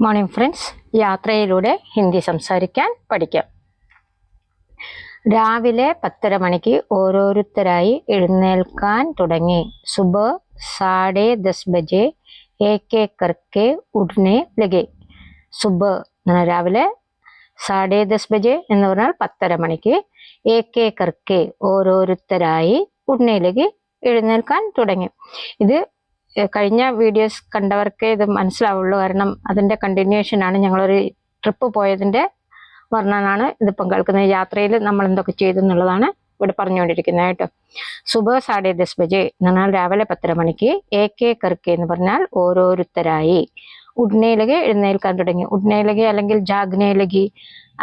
Morning friends യാത്രയിലൂടെ ഹിന്ദി സംസാരിക്കാൻ പഠിക്കാം. രാവിലെ പത്തര മണിക്ക് ഓരോരുത്തരായി എഴുന്നേൽക്കാൻ തുടങ്ങി. സുബ സാഡേ ദസ് ബജെ ഏക്കെ കർക്കെ ഉടനെ ലഗെ. സുബ രാവിലെ സാഡേ ദസ് ബജെ എന്ന് പറഞ്ഞാൽ പത്തര മണിക്ക് ഏക്കെ കർക്കെ ഓരോരുത്തരായി ഉടനെയിലേക്ക് എഴുന്നേൽക്കാൻ തുടങ്ങി. ഇത് കഴിഞ്ഞ വീഡിയോസ് കണ്ടവർക്ക് ഇത് മനസ്സിലാവുള്ളൂ. കാരണം അതിന്റെ കണ്ടിന്യൂഷൻ ആണ് ഞങ്ങളൊരു ട്രിപ്പ് പോയതിന്റെ വർണനാണ് ഇത് പങ്കെടുക്കുന്നത് യാത്രയിൽ നമ്മൾ എന്തൊക്കെ ചെയ്തു എന്നുള്ളതാണ് ഇവിടെ പറഞ്ഞുകൊണ്ടിരിക്കുന്നത് കേട്ടോ. സുബഹ സാഡേ ദസ് ബജെ എന്ന് പറഞ്ഞാൽ രാവിലെ പത്തര മണിക്ക് എ കെ കർക്കെ എന്ന് പറഞ്ഞാൽ ഓരോരുത്തരായി. ഉഡ്നയിലകെ എഴുന്നേൽക്കാൻ തുടങ്ങി. ഉഡ്നയിലകെ അല്ലെങ്കിൽ ജാഗ്നയിലകി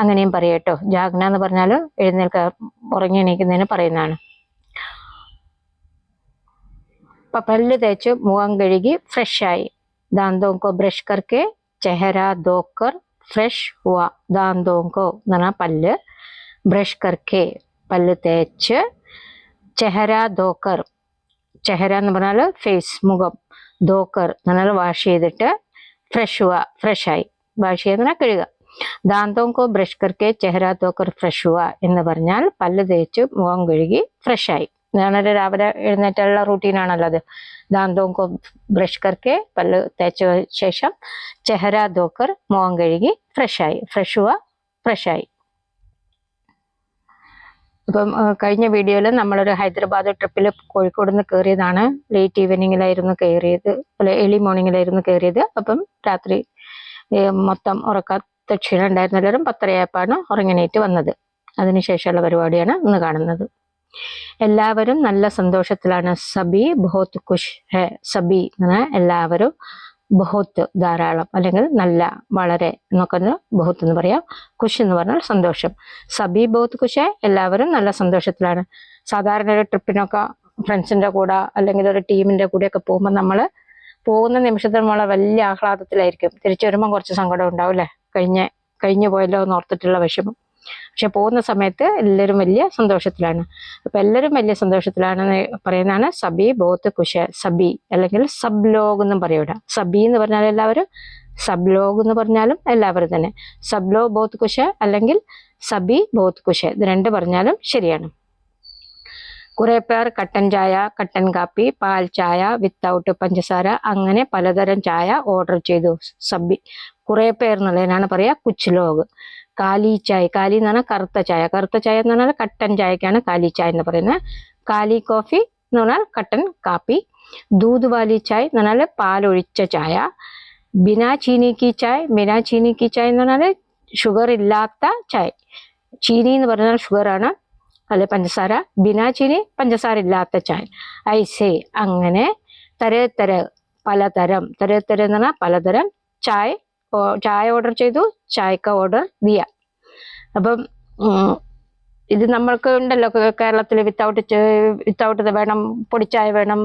അങ്ങനെയും പറയട്ടോ ജാഗ്ന എന്ന് പറഞ്ഞാൽ എഴുന്നേൽക്കാൻ ഉറങ്ങി എണീക്കുന്നതിന് പറയുന്നതാണ്. പല്ല് തേച്ച് മുഖം കഴുകി ഫ്രഷായി ദാന്തവും കോ ബ്രഷ് കർക്ക് ചെഹര ദോക്കർ ഫ്രഷ് ഹുവ. ദാന്തവും കോ എന്ന് പറഞ്ഞാൽ പല്ല്. ബ്രഷ് കർക്ക് പല്ല് തേച്ച് ചെഹര ദോക്കർ. ചെഹര എന്ന് പറഞ്ഞാൽ ഫേസ് മുഖം. ദോക്കർ എന്ന് വാഷ് ചെയ്തിട്ട് ഫ്രഷ് ഹുവ ഫ്രഷായി വാഷ് ചെയ്തെന്ന് കഴുക. കഴുകുക ബ്രഷ് കർക്ക് ചെഹര ദോക്കർ ഫ്രഷ് ഹുവ എന്ന് പറഞ്ഞാൽ പല്ല് തേച്ച് മുഖം കഴുകി ഫ്രഷായി ഞാനൊരു രാവിലെ എഴുന്നേറ്റുള്ള റൂട്ടീനാണല്ലോ അത്. ദാന്തവും ബ്രഷ് കറക്കെ പല്ല് തേച്ച ശേഷം ചെഹര ധോക്കർ മുഖം കഴുകി ഫ്രഷ് ആയി ഫ്രഷ് ഹുവ ഫ്രഷ് ആയി. ഇപ്പം കഴിഞ്ഞ വീഡിയോയിൽ നമ്മളൊരു ഹൈദരാബാദ് ട്രിപ്പിൽ കോഴിക്കോട് നിന്ന് കയറിയതാണ് ലേറ്റ് ഈവനിങ്ങിലായിരുന്നു കയറിയത് അല്ലെ ഏർലി മോർണിംഗിലായിരുന്നു കയറിയത് അപ്പം രാത്രി മൊത്തം ഉറക്കാത്ത ക്ഷീണം ഉണ്ടായിരുന്ന എല്ലാവരും പത്തരയായപ്പാണ് ഉറങ്ങിനേറ്റ് വന്നത്. അതിനുശേഷമുള്ള പരിപാടിയാണ് ഇന്ന് കാണുന്നത്. എല്ലാവരും നല്ല സന്തോഷത്തിലാണ്. സബി ബഹോത്ത് ഖുഷ് ഹെ സബി എന്ന് എല്ലാവരും ബഹുത്ത് ധാരാളം. അല്ലെങ്കിൽ നല്ല വളരെ എന്നൊക്കെ ബഹുത്ത് എന്ന് പറയാം. ഖുഷ് എന്ന് പറഞ്ഞാൽ സന്തോഷം. സബി ബഹുത്ത് ഖുഷ് എല്ലാവരും നല്ല സന്തോഷത്തിലാണ്. സാധാരണ ഒരു ട്രിപ്പിനൊക്കെ ഫ്രണ്ട്സിന്റെ കൂടെ അല്ലെങ്കിൽ ഒരു ടീമിന്റെ കൂടെയൊക്കെ പോകുമ്പോൾ നമ്മൾ പോകുന്ന നിമിഷത്തിൽ നമ്മൾ വലിയ ആഹ്ലാദത്തിലായിരിക്കും. തിരിച്ചു വരുമ്പോൾ കുറച്ച് സങ്കടം ഉണ്ടാവും അല്ലേ? കഴിഞ്ഞ കഴിഞ്ഞു പോയല്ലോ എന്ന് ഓർത്തിട്ടുള്ള വിഷമം. പക്ഷെ പോകുന്ന സമയത്ത് എല്ലാവരും വലിയ സന്തോഷത്തിലാണ്. അപ്പൊ എല്ലാവരും വലിയ സന്തോഷത്തിലാണെന്ന് പറയുന്നതാണ് സബി ബോത്ത് കുശ സബി അല്ലെങ്കിൽ സബ് ലോഗ് എന്നും പറയൂട സബി എന്ന് പറഞ്ഞാൽ എല്ലാവരും സബ് ലോഗ് എന്ന് പറഞ്ഞാലും എല്ലാവരും തന്നെ. സബ് ലോ ബോത്ത് കുശ അല്ലെങ്കിൽ സബി ബോത്ത് കുശ ഇത് രണ്ട് പറഞ്ഞാലും ശരിയാണ്. കുറെ പേർ കട്ടൻ ചായ കട്ടൻ കാപ്പി പാൽ ചായ വിത്തൗട്ട് പഞ്ചസാര അങ്ങനെ പലതരം ചായ ഓർഡർ ചെയ്തു. സബി കുറെ പേർ എന്നുള്ളതിനാണ് പറയാ കുച്ച് ലോഗ് കാലി ചായ കാലി എന്ന് പറഞ്ഞാൽ കറുത്ത ചായ. കറുത്ത ചായ എന്ന് പറഞ്ഞാൽ കട്ടൻ ചായക്കാണ് കാലി ചായ എന്ന് പറയുന്നത്. കാലി കോഫി എന്ന് പറഞ്ഞാൽ കട്ടൻ കാപ്പി. ദൂത് വാലി ചായ എന്ന് പറഞ്ഞാൽ പാലൊഴിച്ച ചായ. ബിനാ ചീനിക്ക് ചായ ബിനാ ചീനിക്ക് ചായ എന്ന് പറഞ്ഞാൽ ഷുഗർ ഇല്ലാത്ത ചായ. ചീനി എന്ന് പറഞ്ഞാൽ ഷുഗർ ആണ്. അല്ലെ പഞ്ചസാര. ബിനാ ചീനി പഞ്ചസാര ഇല്ലാത്ത ചായ. ഐസേ അങ്ങനെ തരത്തര തര പലതരം. തരത്തരം തര എന്ന് പറഞ്ഞാൽ പലതരം ചായ ചായ ഓർഡർ ചെയ്തു ചായക്ക ഓർഡർ ദിയ. അപ്പം ഇത് നമ്മൾക്ക് ഉണ്ടല്ലോ കേരളത്തിൽ വിത്തൗട്ട് വിത്തൗട്ട് ഇത് വേണം പൊടിച്ചായ വേണം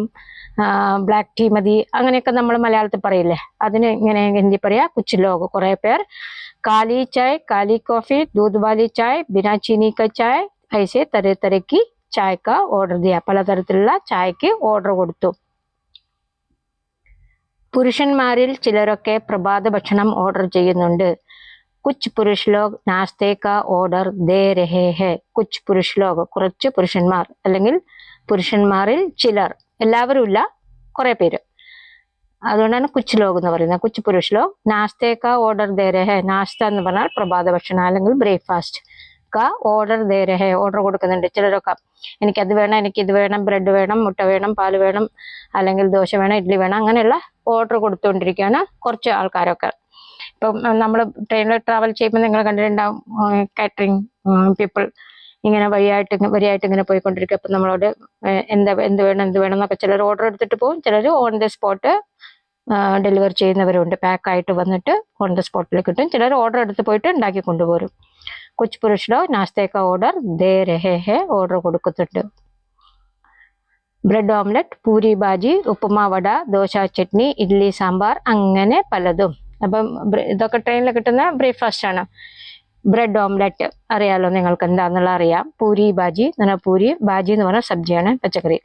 ബ്ലാക്ക് ടീ മതി അങ്ങനെയൊക്കെ നമ്മൾ മലയാളത്തിൽ പറയില്ലേ? അതിന് ഇങ്ങനെ ഹിന്ദി പറയാ കുച്ച് ലോഗ് കുറെ പേർ. കാലി ചായ് കാലി കോഫി ദൂത് വാലി ചായ് ബിനാ ചീനി ക ചായ് ഐസെ തരേ തരക്ക് ചായക്ക ഓർഡർ ചെയ്യാം പലതരത്തിലുള്ള ചായക്ക് ഓർഡർ കൊടുത്തു. പുരുഷന്മാരിൽ ചിലരൊക്കെ പ്രഭാത ഭക്ഷണം ഓർഡർ ചെയ്യുന്നുണ്ട്. കുച്ച് പുരുഷ് ലോക് നാസ്തേക്ക ഓർഡർ ദേ രഹേ ഹെ. കുച്ച് പുരുഷ് ലോക് കുറച്ച് പുരുഷന്മാർ അല്ലെങ്കിൽ പുരുഷന്മാരിൽ ചിലർ. എല്ലാവരും ഇല്ല കുറെ പേര്. അതുകൊണ്ടാണ് കുച്ച് ലോക് എന്ന് പറയുന്നത്. കുച്ച് പുരുഷ് ലോക് നാസ്തേക്ക ഓർഡർ ദേ രഹേ. നാസ്ത എന്ന് പറഞ്ഞാൽ പ്രഭാത ഭക്ഷണം അല്ലെങ്കിൽ ബ്രേക്ക്ഫാസ്റ്റ് കാ ഓർഡർ ദേ രഹേ ഓർഡർ കൊടുക്കുന്നുണ്ട് ചിലരൊക്കെ. എനിക്കത് വേണം എനിക്കിത് വേണം ബ്രെഡ് വേണം മുട്ട വേണം പാൽ വേണം അല്ലെങ്കിൽ ദോശ വേണം ഇഡ്ഡലി വേണം അങ്ങനെയുള്ള ഓർഡർ കൊടുത്തുകൊണ്ടിരിക്കുകയാണ് കുറച്ച് ആൾക്കാരൊക്കെ. ഇപ്പം നമ്മൾ ട്രെയിനിൽ ട്രാവൽ ചെയ്യുമ്പോൾ നിങ്ങൾ കണ്ടിട്ടുണ്ടാവും കാറ്ററിംഗ് പീപ്പിൾ ഇങ്ങനെ വഴിയായിട്ട് വരിയായിട്ട് ഇങ്ങനെ പോയിക്കൊണ്ടിരിക്കും. അപ്പം നമ്മളോട് എന്താ എന്ത് വേണം എന്ത് വേണം എന്നൊക്കെ ചിലർ ഓർഡർ എടുത്തിട്ട് പോകും. ചിലർ ഓൺ ദ സ്പോട്ട് ഡെലിവർ ചെയ്യുന്നവരുണ്ട്. പാക്കായിട്ട് വന്നിട്ട് ഓൺ ദ സ്പോട്ടിൽ കിട്ടും. ചിലർ ഓർഡർ എടുത്ത് പോയിട്ട് ഉണ്ടാക്കി കൊണ്ടുപോരും. കുച്ച് പുരുഷനോ നാസ്തേക്ക ഓർഡർ ദേ രഹേ ഓർഡർ കൊടുക്കുന്നുണ്ട്. ബ്രെഡ് ഓംലെറ്റ് പൂരി ബാജി ഉപ്പുമാ വട ദോശ ചട്നി ഇഡ്ഡലി സാമ്പാർ അങ്ങനെ പലതും അപ്പം ഇതൊക്കെ ട്രെയിനിൽ കിട്ടുന്ന ബ്രേക്ക്ഫാസ്റ്റ് ആണ് ബ്രെഡ് ഓംലെറ്റ് അറിയാലോ നിങ്ങൾക്ക് എന്താണെന്നുള്ള അറിയാം പൂരി ബാജി എന്ന് പറഞ്ഞാൽ പൂരി ബാജി എന്ന് പറഞ്ഞാൽ സബ്ജിയാണ് പച്ചക്കറി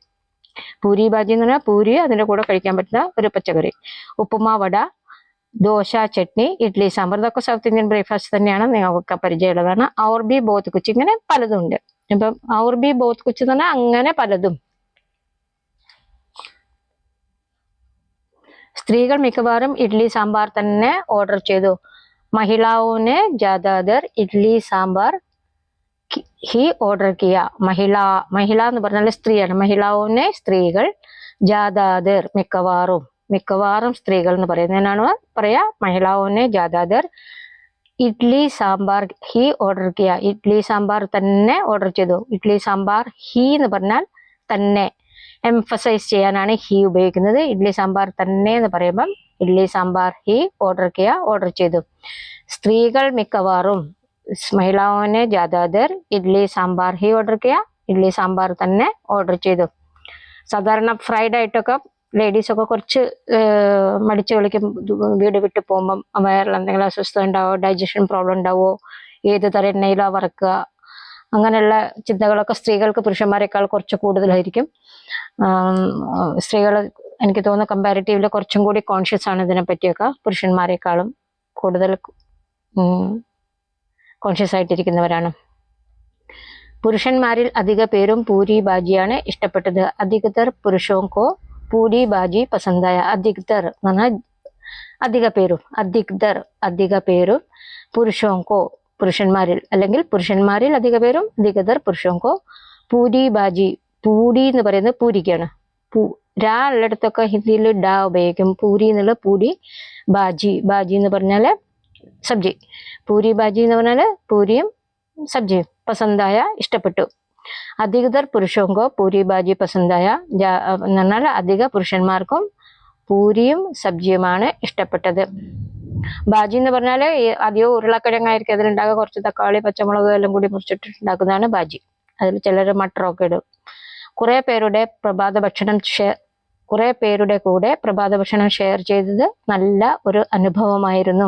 പൂരി ബാജി എന്ന് പറഞ്ഞാൽ പൂരി അതിന്റെ കൂടെ കഴിക്കാൻ പറ്റുന്ന ഒരു പച്ചക്കറി ഉപ്പുമാ വട ദോശ ചട്നി ഇഡ്ഡലി സാമ്പാർ ഇതൊക്കെ സൗത്ത് ഇന്ത്യൻ ബ്രേക്ക്ഫാസ്റ്റ് തന്നെയാണ് നിങ്ങൾക്ക് പരിചയമുള്ളതാണ് ഔർബി ബോത്ത് കുച്ച് ഇങ്ങനെ പലതും ഉണ്ട് ഇപ്പം ഔർബി ബോത്ത് കുച്ച് എന്ന് പറഞ്ഞാൽ അങ്ങനെ പലതും സ്ത്രീകൾ മിക്കവാറും ഇഡ്ഡലി സാമ്പാർ തന്നെ ഓർഡർ ചെയ്തു. മഹിളാവുനെ ജാദാദർ ഇഡ്ഡലി സാമ്പാർ ഹി ഓർഡർ കിയ. മഹിള മഹിള എന്ന് പറഞ്ഞാൽ സ്ത്രീയാണ്. മഹിളാവുനെ സ്ത്രീകൾ ജാദാദർ മിക്കവാറും മിക്കവാറും സ്ത്രീകൾ എന്ന് പറയുന്നതിനാണ് പറയാ? മഹിളാവുനെ ജാദാദർ ഇഡ്ലി സാമ്പാർ ഹി ഓർഡർ കിയ. ഇഡ്ലി സാമ്പാർ തന്നെ ഓർഡർ ചെയ്തു. ഇഡ്ലി സാമ്പാർ ഹി എന്ന് പറഞ്ഞാൽ തന്നെ. എംഫസൈസ് ചെയ്യാനാണ് ഹി ഉപയോഗിക്കുന്നത്. ഇഡ്ലി സാമ്പാർ തന്നെ എന്ന് പറയുമ്പം ഇഡ്ലി സാമ്പാർ ഹി ഓർഡർ കിയ ഓർഡർ ചെയ്തു. സ്ത്രീകൾ മിക്കവാറും മഹിളാവിനെ ജാദാദർ ഇഡ്ലി സാമ്പാർ ഹി ഓർഡർ കിയ ഇഡ്ലി സാമ്പാർ തന്നെ ഓർഡർ ചെയ്തു. സാധാരണ ഫ്രൈഡ് ആയിട്ടൊക്കെ ലേഡീസൊക്കെ കുറച്ച് മടിച്ചു വിളിക്കും വീട് വിട്ട് പോകുമ്പം വയറിൽ എന്തെങ്കിലും അസ്വസ്ഥത ഉണ്ടാവോ ഡൈജഷൻ പ്രോബ്ലം ഉണ്ടാവോ ഏത് തരം എണ്ണയിലോ വറക്കുക അങ്ങനെയുള്ള ചിന്തകളൊക്കെ സ്ത്രീകൾക്ക് പുരുഷന്മാരെക്കാൾ കുറച്ച് കൂടുതലായിരിക്കും. സ്ത്രീകൾ എനിക്ക് തോന്നുന്നു കമ്പാരിറ്റീവ്ലി കുറച്ചും കൂടി കോൺഷ്യസ് ആണ് ഇതിനെ പറ്റിയൊക്കെ പുരുഷന്മാരെക്കാളും കൂടുതൽ കോൺഷ്യസ് ആയിട്ടിരിക്കുന്നവരാണ്. പുരുഷന്മാരിൽ അധിക പേരും പൂരി ബാജിയാണ് ഇഷ്ടപ്പെട്ടത്. അധികതർ പുരുഷോങ്കോ പൂരി ബാജി പസന്തായ അധികതർ എന്ന് പറഞ്ഞാൽ അധിക പേരും അധികതർ അധിക പേരും പുരുഷോങ്കോ പുരുഷന്മാരിൽ അല്ലെങ്കിൽ പുരുഷന്മാരിൽ അധിക പേരും അധികതർ പുരുഷോങ്കോ പൂരി ബാജി പൂരി എന്ന് പറയുന്നത് പൂരിക്കാണ്. പൂ രാ ഉള്ളിടത്തൊക്കെ ഹിന്ദിയിൽ ഡാ ഉപയോഗിക്കും. പൂരി എന്നുള്ള പൂരി ബാജി ബാജി എന്ന് പറഞ്ഞാൽ സബ്ജി. പൂരി ബാജി എന്ന് പറഞ്ഞാൽ പൂരിയും സബ്ജിയും പസന്തായ ഇഷ്ടപ്പെട്ടു. അധികൃതർ പുരുഷോങ്കോ പൂരി ബാജി പസന്തായ എന്നാൽ എന്ന് പറഞ്ഞാൽ അധിക പുരുഷന്മാർക്കും പൂരിയും സബ്ജിയുമാണ് ഇഷ്ടപ്പെട്ടത്. ബാജി എന്ന് പറഞ്ഞാൽ അധികം ഉരുളക്കിഴങ്ങായിരിക്കും അതിലുണ്ടാകുക കുറച്ച് തക്കാളി പച്ചമുളക് എല്ലാം കൂടി മുറിച്ചിട്ടുണ്ടാക്കുന്നതാണ് ബാജി. അതിൽ ചിലർ മട്ടറൊക്കെ ഇടും. കുറെ പേരുടെ പ്രഭാത ഭക്ഷണം ഷെയർ കുറെ പേരുടെ കൂടെ പ്രഭാത ഭക്ഷണം ഷെയർ ചെയ്തത് നല്ല ഒരു അനുഭവമായിരുന്നു.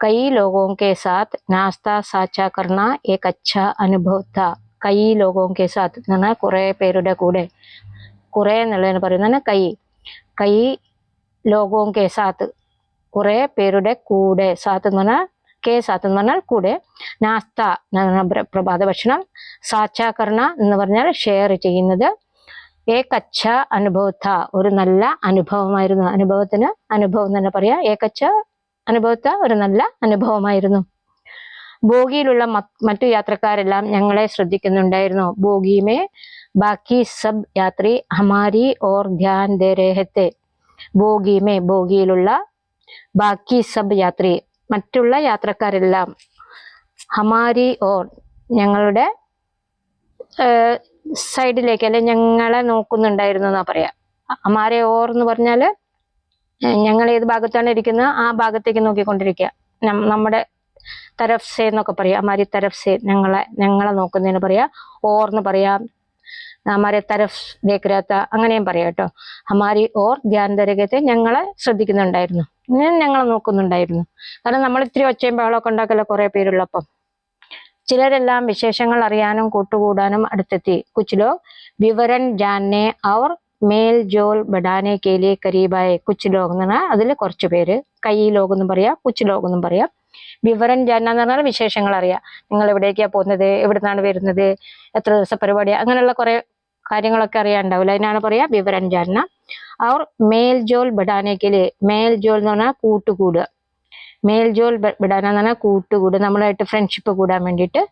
കൈ ലോകോം കെ സാത്ത് നാസ്ത സാച്ച കർണ എ കച്ച അനുഭവത്ത. കൈ ലോകോം കെ സാത്ത് എന്ന് പറഞ്ഞാൽ കുറെ പേരുടെ കൂടെ. കുറെ എന്നുള്ളതിന് പറയുന്നതാണ് കൈ. കൈ ലോകോം കെ സാത്ത് കുറേ പേരുടെ കൂടെ. സാത്ത് എന്ന് പറഞ്ഞാൽ കെ സാത്ത് എന്ന് പറഞ്ഞാൽ കൂടെ. നാസ്ത പ്രഭാത ഭക്ഷണം സാച്ചാകരണ എന്ന് പറഞ്ഞാൽ ഷെയർ ചെയ്യുന്നത്. ഏകച്ഛ അനുഭവത്ത ഒരു നല്ല അനുഭവമായിരുന്നു അനുഭവത്തിന് അനുഭവം തന്നെ പറയാ. ഏകച്ഛ അനുഭവത്ത ഒരു നല്ല അനുഭവമായിരുന്നു. ബോഗിയിലുള്ള മറ്റു യാത്രക്കാരെല്ലാം ഞങ്ങളെ ശ്രദ്ധിക്കുന്നുണ്ടായിരുന്നു. ബോഗിയുമേ ബാക്കി സബ് യാത്രി ഹമാരി ഓർ ധ്യാൻ ദേഹത്തെ ബോഗിയുമേ ബോഗിയിലുള്ള ബാക്കി സബ് യാത്രി മറ്റുള്ള യാത്രക്കാരെല്ലാം ഹമാരി ഓർ ഞങ്ങളുടെ സൈഡിലേക്ക് അല്ലെ ഞങ്ങളെ നോക്കുന്നുണ്ടായിരുന്നു എന്നാ പറയാ. അമാരെ ഓർ എന്ന് പറഞ്ഞാൽ ഏഹ് ഞങ്ങൾ ഏത് ഭാഗത്താണ് ഇരിക്കുന്നത് ആ ഭാഗത്തേക്ക് നോക്കിക്കൊണ്ടിരിക്കുക നമ്മുടെ തരഫ് സേ എന്നൊക്കെ പറയാം. അമാരി തരഫ് സേ ഞങ്ങളെ ഞങ്ങളെ നോക്കുന്നതിന് പറയാ. ഓർ എന്ന് പറയാം. അമാരെ തരഫ് ദേക്കരാത്ത അങ്ങനെയും പറയാം കേട്ടോ. അമാരി ഓർ ധ്യാൻ ഞങ്ങളെ ശ്രദ്ധിക്കുന്നുണ്ടായിരുന്നു. ഞങ്ങളെ നോക്കുന്നുണ്ടായിരുന്നു. കാരണം നമ്മൾ ഇത്തിരി ഒച്ചയും ബഹളമൊക്കെ ഉണ്ടാക്കല്ലോ കുറെ പേരുള്ളപ്പം. ചിലരെല്ലാം വിശേഷങ്ങൾ അറിയാനും കൂട്ടുകൂടാനും അടുത്തെത്തി. കുച്ചിലോ വിവരൻ ജാനെ അവർ മേൽ ജോൽ ബഡാനെ കേലി കരീബായെ കുച്ച് ലോഗ് എന്ന് പറഞ്ഞാൽ അതിൽ കുറച്ച് പേര്. കൈ ലോഗ് എന്നും പറയാം കുച്ച് ലോഗ് എന്നും പറയാം. വിവരൻ ജാന എന്ന് പറഞ്ഞാൽ വിശേഷങ്ങൾ അറിയാം. നിങ്ങൾ എവിടേക്കാ പോകുന്നത് എവിടുന്നാണ് വരുന്നത് എത്ര ദിവസ പരിപാടി അങ്ങനെയുള്ള കുറെ കാര്യങ്ങളൊക്കെ അറിയാണ്ടാവില്ല അതിനാണ് പറയാ വിവരൻ ജാന അവർ മേൽ ജോൽ ബഡാനെ കേലി മേൽ ജോൽ എന്ന് പറഞ്ഞാൽ കൂട്ടുകൂടുക. മേൽജോൽ ബ- ബിടാന എന്ന് പറഞ്ഞാൽ കൂട്ടുകൂട് നമ്മളായിട്ട് ഫ്രണ്ട്ഷിപ്പ് കൂടാൻ വേണ്ടിയിട്ട്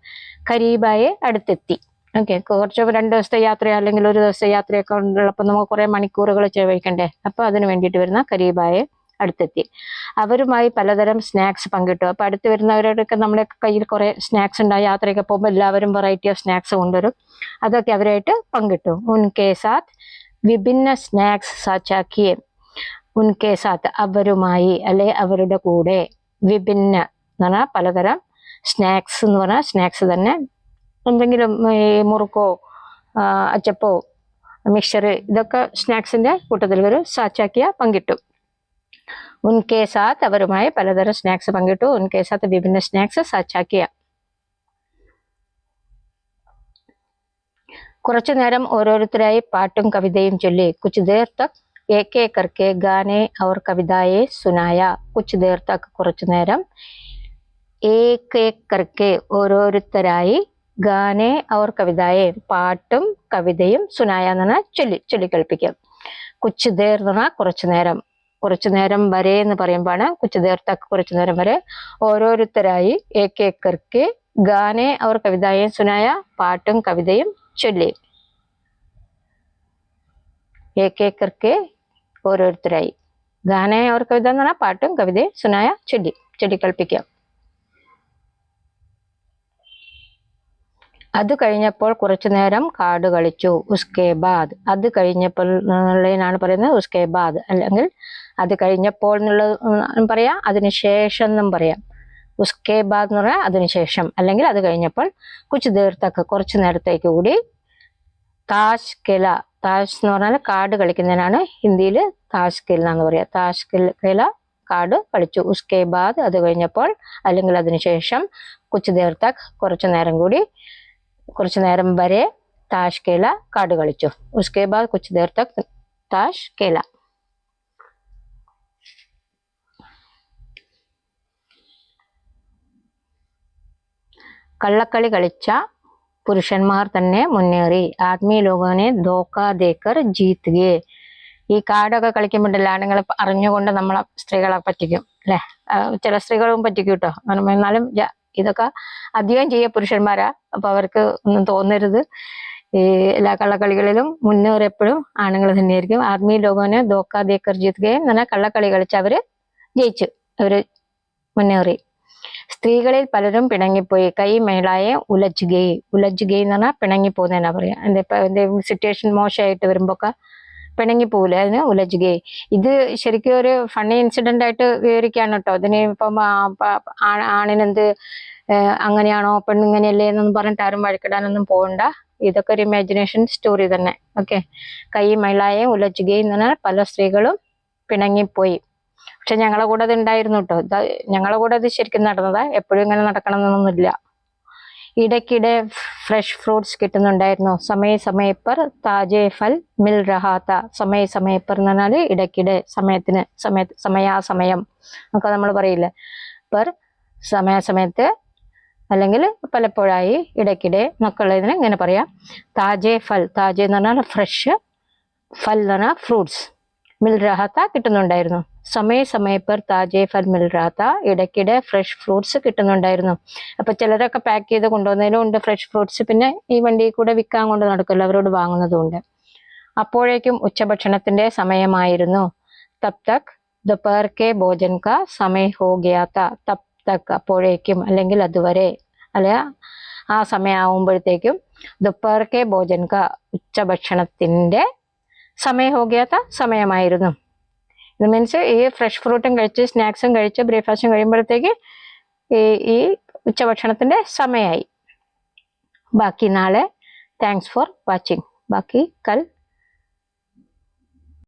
കരീബായെ അടുത്തെത്തി. ഓക്കെ കുറച്ച് രണ്ട് ദിവസത്തെ യാത്ര അല്ലെങ്കിൽ ഒരു ദിവസത്തെ യാത്രയൊക്കെ ഉള്ളപ്പോൾ നമുക്ക് കുറേ മണിക്കൂറുകൾ ചെലവഴിക്കണ്ടേ? അപ്പോൾ അതിന് വേണ്ടിയിട്ട് വരുന്ന കരീബായെ അടുത്തെത്തി. അവരുമായി പലതരം സ്നാക്സ് പങ്കിട്ടു. അപ്പോൾ അടുത്ത് വരുന്നവരോടൊക്കെ നമ്മുടെ കയ്യിൽ കുറേ സ്നാക്സ് ഉണ്ടായി യാത്രയൊക്കെ പോകുമ്പോൾ എല്ലാവരും വെറൈറ്റി ഓഫ് സ്നാക്സ് കൊണ്ടുവരും. അതൊക്കെ അവരായിട്ട് പങ്കിട്ടു. ഉൻകെ സാത്ത് വിഭിന്ന സ്നാക്സ് സാച്ചാക്കിയെ. ഉൻകെ സാത്ത് അവരുമായി അല്ലെ അവരുടെ കൂടെ. വിഭിന്ന എന്ന് പറഞ്ഞാൽ പലതരം സ്നാക്സ് എന്ന് പറഞ്ഞാൽ സ്നാക്സ് തന്നെ. എന്തെങ്കിലും ഈ മുറുക്കോ അച്ചപ്പോ മിക്സർ ഇതൊക്കെ സ്നാക്സിന്റെ കൂട്ടത്തിൽ ഒരു സാച്ചാക്കിയ പങ്കിട്ടു. ഉൻകെ സാത്ത് അവരുമായി പലതരം സ്നാക്സ് പങ്കിട്ടു. ഉൻകെ സാത്ത് വിഭിന്ന സ്നാക്സ് സാച്ചാക്കിയ. കുറച്ചു നേരം ഓരോരുത്തരായി പാട്ടും കവിതയും ചൊല്ലി കുച്ചുതീർത്ത एक एक करके गाने और कविताएं सुनाया कुछ देर तक കുറച്ചു നേരം एक एक करके ഓരോരുത്തരായി ഗാനെ അവർ കവിതായെ പാട്ടും കവിതയും സുനായ എന്ന് പറഞ്ഞാൽ ചൊല്ലി ചൊല്ലിക്കേൾപ്പിക്കും കുച്ച് ദേർ എന്ന് പറഞ്ഞാൽ കുറച്ചു നേരം കുറച്ചു നേരം വരെ എന്ന് പറയുമ്പോഴാണ് കുച്ച് ദേർ തക്ക് കുറച്ചു നേരം വരെ ഓരോരുത്തരായി ഏക്ക് ഏക്കർക്ക് ഗാനെ അവർ കവിതായെ സുനായ പാട്ടും കവിതയും ചൊല്ലി ഏക്ക് ഏക്കർക്ക് ഓരോരുത്തരായി. ഗാന ഓർ കവിത എന്ന് പറഞ്ഞാൽ പാട്ടും കവിതയും സുനായ ചെടി ചെടി കൽപ്പിക്കാം അത് കഴിഞ്ഞപ്പോൾ കുറച്ചു നേരം കാട് കളിച്ചു ഉസ്കെ ബാദ്. അത് കഴിഞ്ഞപ്പോൾ എന്നുള്ളതിനാണ് പറയുന്നത് ഉസ്കെ ബാദ്. അല്ലെങ്കിൽ അത് കഴിഞ്ഞപ്പോൾ എന്നുള്ളത് പറയാ അതിനുശേഷം എന്നും പറയാം. ഉസ്കെ ബാദ് എന്ന് പറഞ്ഞാൽ അതിനുശേഷം അല്ലെങ്കിൽ അത് കഴിഞ്ഞപ്പോൾ കുച്ച് ദീർത്തക്ക് കുറച്ച് നേരത്തേക്ക് കൂടി താഷ് കില താഷ് എന്ന് പറഞ്ഞാൽ കാർഡ് കളിക്കുന്നതിനാണ് ഹിന്ദിയിൽ താഷ് കിൽ എന്ന് പറയുക. താഷ് കിൽ- കില കാട് കളിച്ചു. ഉസ്കെ ബാദ് അത് കഴിഞ്ഞപ്പോൾ അല്ലെങ്കിൽ അതിനുശേഷം കുച്ച് ദീർത്തക്ക് കുറച്ചു നേരം കൂടി കുറച്ചു നേരം വരെ താഷ് കേല കാട് കളിച്ചു. ഉസ്കെ ബാദ് കുച്ച് ദേർ താഷ് കേല കള്ളക്കളി കളിച്ച പുരുഷന്മാർ തന്നെ മുന്നേറി. ആത്മീയ ലോകനെ ധോക്ക ദേക്കർ ജീത്തുകയെ ഈ കാർഡൊക്കെ കളിക്കുമ്പോഴല്ല ആണുങ്ങൾ അറിഞ്ഞുകൊണ്ട് നമ്മളെ സ്ത്രീകളെ പറ്റിക്കും അല്ലെ? ചില സ്ത്രീകളും പറ്റിക്കും കേട്ടോ. എന്നാലും ഇതൊക്കെ അധികം ചെയ്യ പുരുഷന്മാരാ. അപ്പൊ അവർക്ക് ഒന്നും തോന്നരുത്. ഈ എല്ലാ കള്ളക്കളികളിലും മുന്നേറി എപ്പോഴും ആണുങ്ങൾ തന്നെയായിരിക്കും. ആത്മീയ ലോകനെ ധോക്ക ദേക്കർ ജീത്തുകയും എന്ന് പറഞ്ഞാൽ കള്ളക്കളി കളിച്ച് അവർ ജയിച്ചു അവർ മുന്നേറി. സ്ത്രീകളിൽ പലരും പിണങ്ങിപ്പോയി. കൈ മേളായെ ഉലച്ചുകയെ ഉലച്ചുകയെ എന്ന് പറഞ്ഞാൽ പിണങ്ങിപ്പോകുന്നതിനാ പറയാ. എന്താ എന്തെങ്കിലും സിറ്റുവേഷൻ മോശമായിട്ട് വരുമ്പോക്കെ പിണങ്ങിപ്പോവില്ല അതിന് ഉലച്ചുകയെ ഇത് ശരിക്കും ഒരു ഫണ്ണി ഇൻസിഡന്റ് ആയിട്ട് വിവരിക്കാണ് കേട്ടോ. അതിന് ഇപ്പം ആണിനെന്ത് അങ്ങനെയാണോ? പെണ്ണിങ്ങനെയല്ലേ എന്നൊന്നും പറഞ്ഞിട്ട് ആരും വഴക്കിടാനൊന്നും പോകണ്ട. ഇതൊക്കെ ഒരു ഇമാജിനേഷൻ സ്റ്റോറി തന്നെ. ഓക്കെ കൈ മൈളായെ ഉലച്ചുകയും എന്ന് പറഞ്ഞാൽ പല സ്ത്രീകളും പിണങ്ങിപ്പോയി. പക്ഷെ ഞങ്ങളെ കൂടെ അത് ഉണ്ടായിരുന്നു കേട്ടോ ഇത് ഞങ്ങളെ കൂടെ അത് ശരിക്കും നടന്നതാ. എപ്പോഴും ഇങ്ങനെ നടക്കണമെന്നൊന്നുമില്ല. ഇടയ്ക്കിടെ ഫ്രഷ് ഫ്രൂട്ട്സ് കിട്ടുന്നുണ്ടായിരുന്നു. സമയ സമയപ്പർ താജേ ഫൽ മിൽ റഹാത്ത സമയ സമയപ്പർ പർ എന്ന് പറഞ്ഞാൽ ഇടയ്ക്കിടെ സമയത്തിന് സമയ സമയാസമയം ഒക്കെ നമ്മൾ പറയില്ലേ? പെർ സമയാസമയത്ത് അല്ലെങ്കിൽ പലപ്പോഴായി ഇടയ്ക്കിടെ എന്നൊക്കെയുള്ളതിന് ഇങ്ങനെ പറയാം. താജെ ഫൽ. താജെ എന്ന് പറഞ്ഞാൽ ഫ്രഷ് ഫൽ എന്ന് പറഞ്ഞാൽ ഫ്രൂട്ട്സ്. മിൽ രാഹത്ത കിട്ടുന്നുണ്ടായിരുന്നു. സമയ സമയ പർ താജെ ഫൽ മിൽ രാഹത്ത ഇടയ്ക്കിടെ ഫ്രഷ് ഫ്രൂട്ട്സ് കിട്ടുന്നുണ്ടായിരുന്നു. അപ്പൊ ചിലരൊക്കെ പാക്ക് ചെയ്ത് കൊണ്ടുവന്നതിനും ഉണ്ട് ഫ്രഷ് ഫ്രൂട്ട്സ് പിന്നെ ഈ വണ്ടിയിൽ കൂടെ വിൽക്കാൻ കൊണ്ട് നടക്കുമല്ലോ അവരോട് വാങ്ങുന്നതും ഉണ്ട് അപ്പോഴേക്കും ഉച്ചഭക്ഷണത്തിന്റെ സമയമായിരുന്നു. തപ് തക് ദുപേർക്കെ ഭോജൻ കാ സമയ ഹോ ഗയാത്ത തബ് തക് അപ്പോഴേക്കും അല്ലെങ്കിൽ അതുവരെ അല്ല? ആ സമയമാകുമ്പോഴത്തേക്കും ദുപേർക്കെ ഭോജൻ കാ ഉച്ചഭക്ഷണത്തിന്റെ സമയ ഹോഗിയാത്ത സമയമായിരുന്നു. ഇത് മീൻസ് ഈ ഫ്രഷ് ഫ്രൂട്ടും കഴിച്ച് സ്നാക്സും കഴിച്ച് ബ്രേക്ക്ഫാസ്റ്റും കഴിയുമ്പോഴത്തേക്ക് ഈ ഈ ഉച്ചഭക്ഷണത്തിന്റെ സമയമായി. ബാക്കി നാളെ താങ്ക്സ് ഫോർ വാച്ചിങ് ബാക്കി കൽ